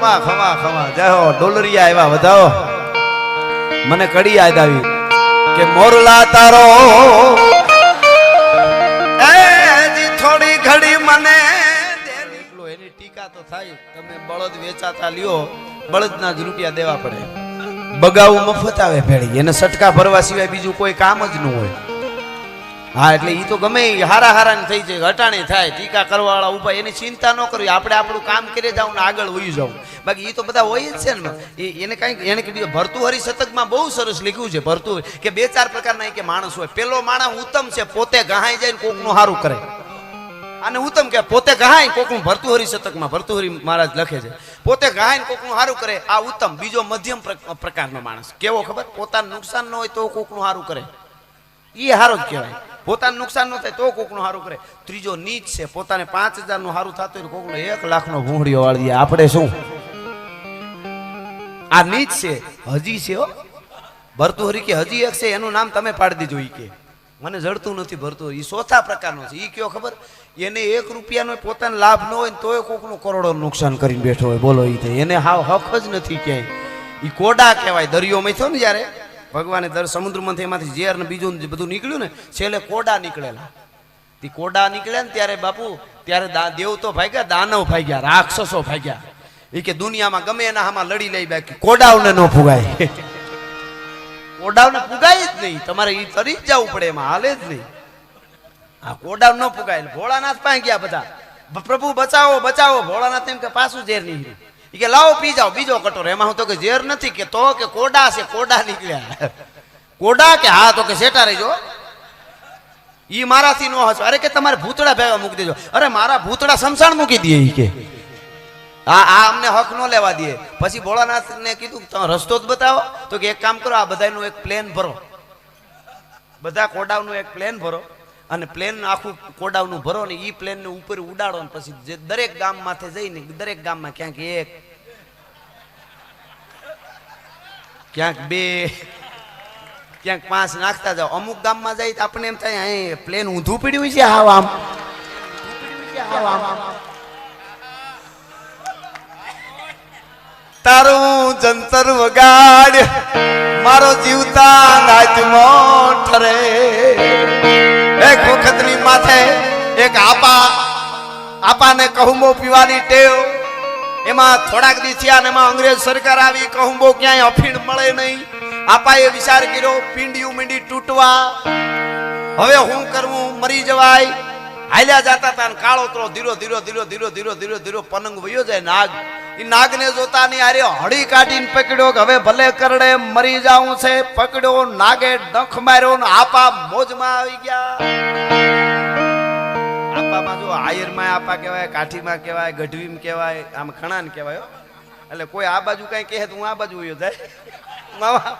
ખમા ખમા ખમા જય હો ડોલરિયા આવ્યા, વધાવો. મને કડી યાદ આવી કે મોરલા તારો થોડી ઘડી મને એની ટીકા તો થાય. તમે બળદ વેચાતા લ્યો. બળદના જ રૂપિયા દેવા પડે. બગાવું મફત આવે ભેળી. એને સટકા ભરવા સિવાય બીજું કોઈ કામ જ ન હોય. હા, એટલે એ તો ગમે એ હારા હારા થઈ જાય હટાણી થાય, ટીકા કરવાવાળા ઊભા એની ચિંતા ન કરવી, આપણે આપણું કામ કરી જાવ ને આગળ વહી જાવ બાકી એ તો બધા હોય જ છે ને, એ- એને કાંઈક, એને કીધું ભરતુહરી શતકમાં બહુ સરસ લખ્યું છે, ભરતું કે બે ચાર પ્રકારના કે માણસ હોય. પેલો માણસ ઉત્તમ છે, પોતે ગહાઈ જાય ને કોકનું સારું કરે. અને ઉત્તમ કે પોતે ગહાય કોકનું ભરતુહરી શતકમાં ભરતુહરી મહારાજ લખે છે. પોતે ગહાય કોકનું સારું કરે, આ ઉત્તમ. બીજો મધ્યમ પ્ર- પ્રકારનો માણસ. કેવો ખબર? પોતાનું નુકસાન ન હોય તો કોકનું સારું કરે. એ હારો જ કહેવાય. પોતાનું નુકસાન ન થાય તો કોકનું સારું કરે. ત્રીજો નીચ છે, પોતાને પાંચ હજારનું સારું થતું હોય કોકનો એક લાખનો ભૂંગળીઓ વાળી દે. આપણે શું? આ નીચ છે, હજી છે હો. ભરતુહરી કે હજી એક છે, એનું નામ તમે પાડી દીધું ઈ કે. મને જડતું નથી ભરતું એ ચોથા પ્રકારનો છે. એ કયો ખબર? એને એક રૂપિયાનો પોતાનો લાભ ન હોય ને તોય કોકનું કરોડો નુકસાન કરીને બેઠો હોય. બોલો એ એને હાવ હક જ નથી ક્યાંય. એ કોડા કહેવાય. દરિયોમાં થયો ને જ્યારે? ભગવાને દર સમુદ્રમાંથી એમાંથી ઝેર ને બીજું બધું નીકળ્યું ને, છેલ્લે કોડા નીકળેલા. તે કોડા નીકળ્યા ને ત્યારે બાપુ, ત્યારે દેવતો ભાગ્યા, દાનવ ભાગ્યા, રાક્ષસો ભાગ્યા. એ કે દુનિયામાં ગમે એના હામાં લડી લઈ બાકી, કોડાવને ન ફુગાય. કોડાવને પુગાય જ નહીં, તમારે એ તરી જ જવું પડે એમાં, હાલે જ નહીં. આ કોડાવ ન ફુગાય, ભોળાનાથ પાસે બધા. પ્રભુ બચાવો બચાવો, ભોળાનાથ એમ કે પાછું ઝેર નીકળ્યું. ઈ કે લાવો, પી જાઓ. બીજો કટોરો. એમાં હું તો કે ઝેર નથી કે તો કે કોડા છે, કોડા નીકળ્યા. કોડા કે હા, તો કે સેટા રહેજો ઈ મારાથી નો હસો. અરે કે તમારે ભૂતડા ભેગા મૂકી દેજો. અરે મારા ભૂતડા સમસાણ મૂકી દે ઈ કે. આ આ અમને હક નો લેવા દે. પછી ભોળાનાથ ને કીધું તમે રસ્તો જ બતાવો. તો કે એક કામ કરો, આ બધાનું એક પ્લેન ભરો. બધા કોડાનું એક પ્લેન ભરો. અને પ્લેન આખું કોડાવનું ભરો ને એ પ્લેન ને ઉપર ઉડાડો ને પછી દરેક ગામ માથે જઈને દરેક ગામમાં ક્યાંક એક, ક્યાંક બે, ક્યાંક પાંચ નાખતા જાઓ. અમુક ગામમાં જાય તો આપણે એમ થાય અહીં પ્લેન ઊંધું પીડ્યું છે હાવ આમ. તારું જંતર વગાડ, મારો જીવતા નાચમો ઠરે. એક વખતની માથે એક આપા, આપાને કહુંબો પીવાની ટેવ. એમાં થોડાક દી એમાં અંગ્રેજ સરકાર આવી, કહુંબો ક્યાંય અફીણ મળે નહીં. આપાએ વિચાર કર્યો, પીંડિયું મીંડી તૂટવા. હવે હું કરવું? મરી જવાય. હાલ્યા જાતા તાન કાળો તરો ધીરો ધીરો ધીરો ધીરો ધીરો ધીરો ધીરો પનંગ વયો જાય નાગ ઈ નાગને જોતા ની આરે હળી કાઢીને પકડ્યો કે હવે ભલે કરડે મરી જાવું છે. પકડ્યો, નાગે ડંખ માર્યો ને આપા મોજમાં આવી ગયા. આપામાં જો આયરમાં આપા કહેવાય, કાઠીમાં કહેવાય, ગઢવીમાં કહેવાય, આમ ખણાન કહેવાય. એટલે કોઈ આ બાજુ કઈ કહે તો હું આ બાજુ વયો જાય. મામા.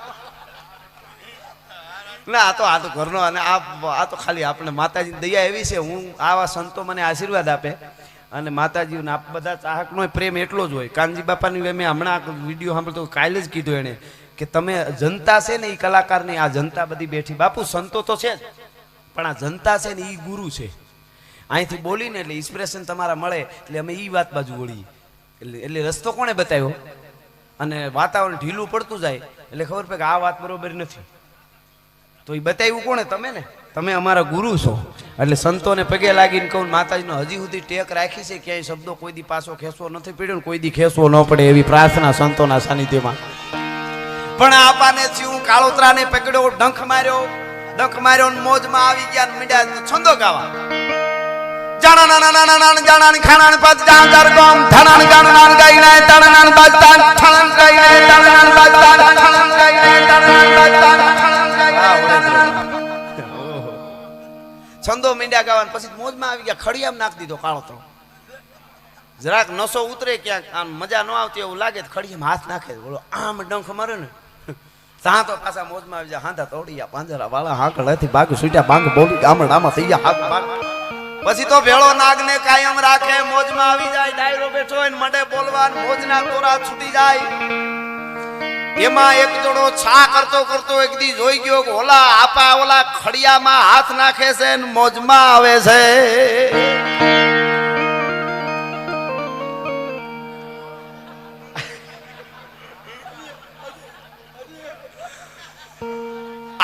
ના, આ તો આ તો ઘરનો અને આ આ તો ખાલી આપણે માતાજીની દયા એવી છે. હું આવા સંતો મને આશીર્વાદ આપે. અને માતાજીને આપ બધા ચાહકનો પ્રેમ એટલો જ હોય. કાનજી બાપાની મેં હમણાં વીડિયો સાંભળતો કાલે જ કીધું એણે કે તમે જનતા છે ને એ કલાકારની, આ જનતા બધી બેઠી. બાપુ, સંતો તો છે જ, પણ આ જનતા છે ને એ ગુરુ છે. અહીંથી બોલીને એટલે ઇન્સ્પિરેશન તમારા મળે, એટલે અમે એ વાત બાજુ વળીએ. એટલે એટલે રસ્તો કોણે બતાવ્યો? અને વાતાવરણ ઢીલું પડતું જાય, એટલે ખબર પડે કે આ વાત બરોબર નથી. તો એ બતાવ્યું કોણે? તમે ને? તમે અમારા ગુરુ છો. એટલે સંતોને પગે લાગીને કહું માતાજીનો હજી સુધી ટેક રાખી છે, ક્યાંય શબ્દો કોઈ દી પાછો ખેંચવો નથી પડ્યો ને કોઈ દી ખેંચવો ન પડે એવી પ્રાર્થના સંતોના સાનિધ્યમાં. પણ આપાને થયું કાળોતરાને પકડ્યો, ડંખ માર્યો. ડંખ માર્યો ને મોજમાં આવી ગયા મીડા છંદો ગાવા. જાણા નાના નાના નાના ખાણા પાત જાણ જાર ગોમ. ધણાન, ગાણાન ગાઈના તણાન બાજતાન ઠણાન ગાઈના તણાન બાજતાન ઠણાન છંદો મીંડ્યા ગાવાને પછી મોજમાં આવી ગયા, ખડિયામ નાખી દીધો કાળો જરાક નસો ઉતરે ક્યાંક, આમ મજા ન આવતી એવું લાગે તો ખડિયામાં હાથ નાખે. બોલો, આમ ડંખ મારે ને. ત્યાં તો પાછા મોજમાં આવી જાય હાંધા તોડિયા, પાંજરા વાળા હતી બાગ સુટ્યા બાંગ બોલી ગામડામાં થઈ ગયા, હાથ બાગ. પછી તો ભેળો નાગને કાયમ રાખે, મોજમાં આવી જાય, ડાયરો બેઠો હોય મડે બોલવા, મોજના તોરા છૂટી જાય. એમાં એક જણો છા કરતો કરતો એક દી જોઈ ગયો ઓલા આપા ઓલા ખડિયામાં હાથ નાખે છે ને મોજમાં આવે છે.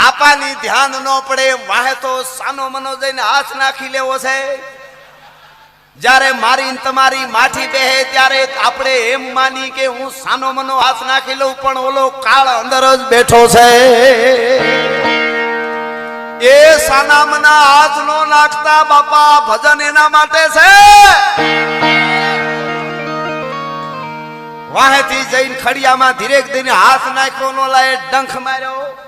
આપાની ધ્યાન ન પડે, વાહે તો સાનો મનો જઈને હાથ નાખી લેવો છે. જ્યારે મારી તમારી માઠી બેહે ત્યારે આપણે એમ માની કે હું સાનો મનો હાથ નાખી લઉં, પણ ઓલો કાળ અંદર જ બેઠો છે. એ સાના મના હાથ નો નાખતા બાપા ભજન એના માટે છે. વાહેથી જઈને ખડિયામાં ધીરેક ધીરે હાથ નાખ્યો, નો લાય ડંખ માર્યો.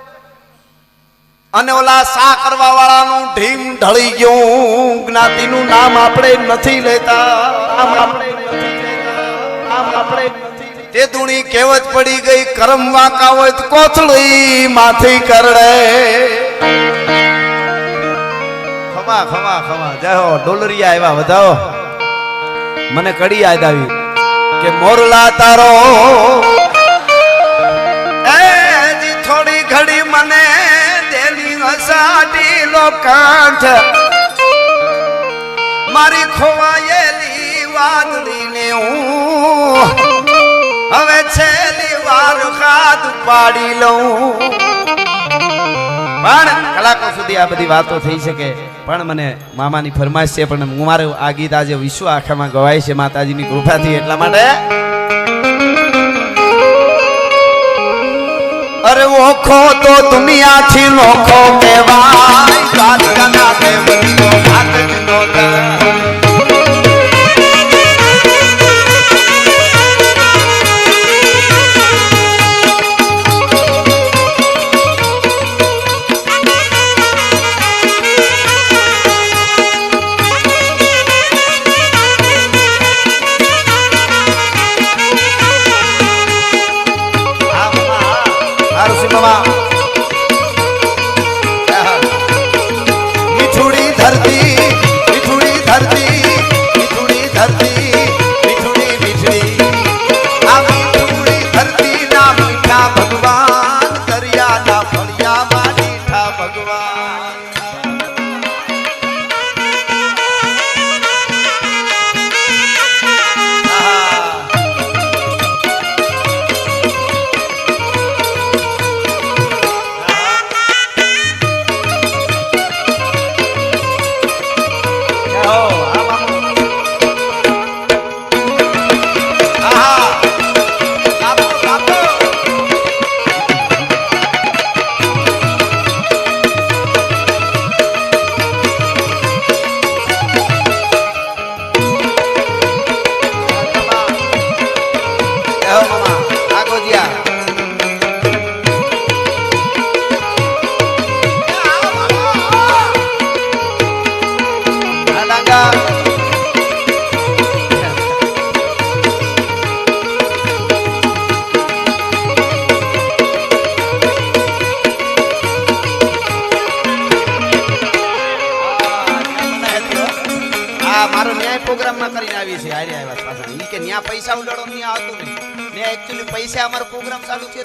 અને ઓલા સા કરવા વાળાનું ઢીમ ઢળી ગયું. જ્ઞાતિનું નામ આપણે નથી લેતા. નામ આપણે તે ધૂણી કેવત પડી ગઈ, કરમ વાંકા હોય તો કોથળી માથી કરડે. ખમા ખમા ખમા. જાઓ ડોલરિયા આવ્યા, વધાવો. મને કડી યાદ આવી કે મોરલા તારો લો કાંઠ. મારી ખોવાયેલી વાદળીને હું હવે છેલ્લી વાર હાથ પાડી લઉં. પણ કલાકો સુધી આ બધી વાતો થઈ શકે. પણ મને મામાની ફરમાઈશ છે, પણ હું મારે આ ગીત આજે વિશ્વ આખામાં ગવાય છે, માતાજીની કૃપાથી એટલા માટે ઓખો તો દુનિયાથી લોખો કહેવાય. દ્વારકાના દેવનો હાથ નો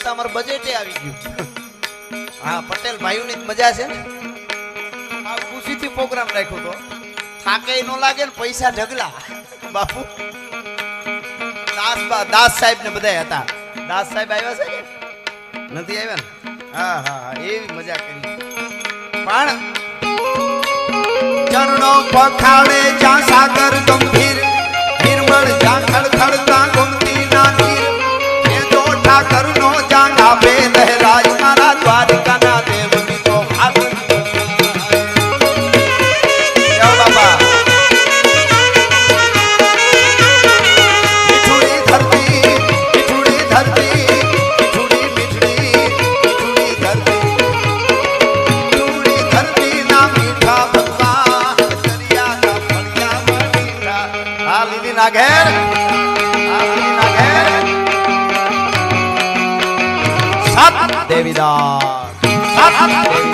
પ્રોગ્રામ ચાલુ થયો તો અમારું બજેટે આવી ગયું. હા પટેલ ભાઈઓની મજા છે ને? આ ખુશીથી પ્રોગ્રામ રાખ્યો તો. થાકે ન લાગે ને પૈસા ઢગલા. બાપુ. દાસ દાસ સાહેબ ને બધા હતા. દાસ સાહેબ આવ્યા છે કે? નથી આવ્યા ને? હા હા હા એવી મજા કરી. પણ ચરણો પખાડે જ્યાં સાગર ગંભીર નિર્મળ જ્યાં ખડખડતા ના ઘેર ઘેર દેવીદાસ. સત દેવીદાસ.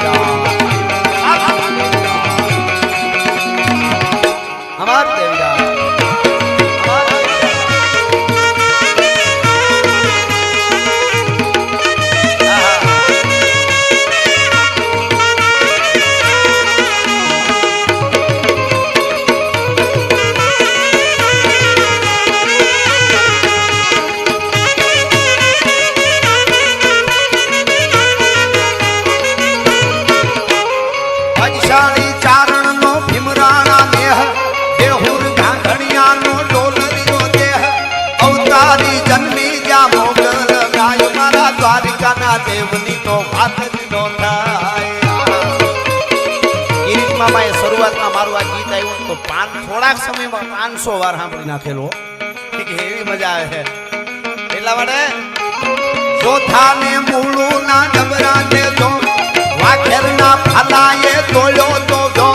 દેવની તો વાત જ નો થાય શરૂઆતમાં મારું આ ગીત આવ્યું તો પાન થોડાક સમયમાં પાંચસો વાર સાંભળી નાખેલો કે એવી મજા આવે છે એટલા માટે ચોથાને મૂળું ના ડબરા ને જો વાઘેરના ફલાએ તોડ્યો તો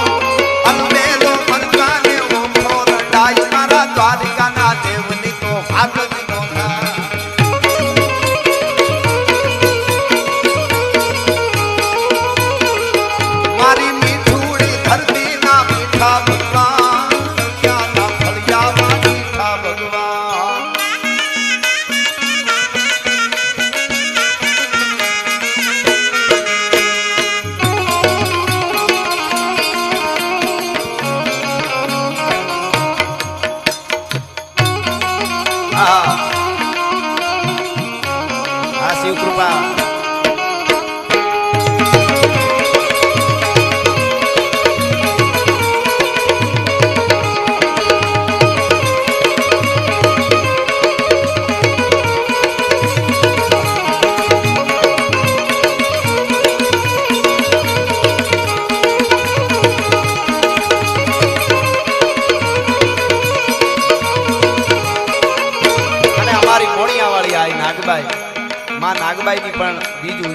હા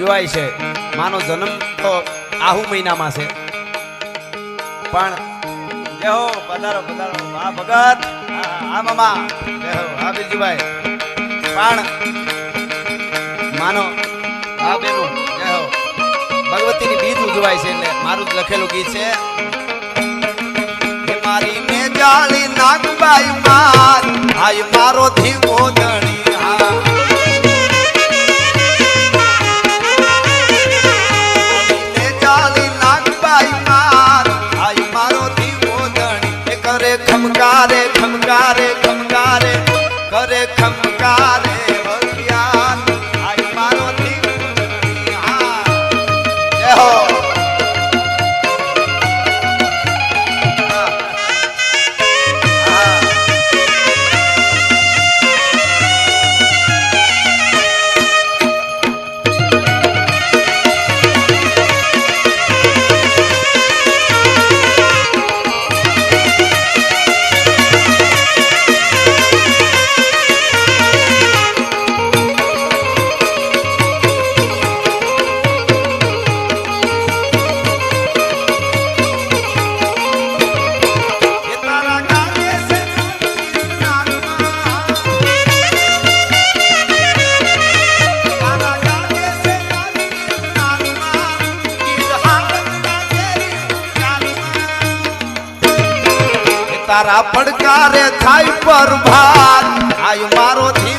બીજ છે. માનો જન્મ તો આહુ મહિનામાં છે. પણ જય પધારો પધારો. આ ભગત. આ મામા. જય આ બીજુભાઈ પણ માનો આ બેનો, જય હો. ભગવતીની બીજ ઉજવાય છે એટલે મારું જ લખેલું ગીત છે. મારી મારી મેજાળી નાગબાઈ માર. આય મારો થી ધણી હા કરે ખમકારે તારા પડકારે થાય પર ભાર આય મારો ધીમો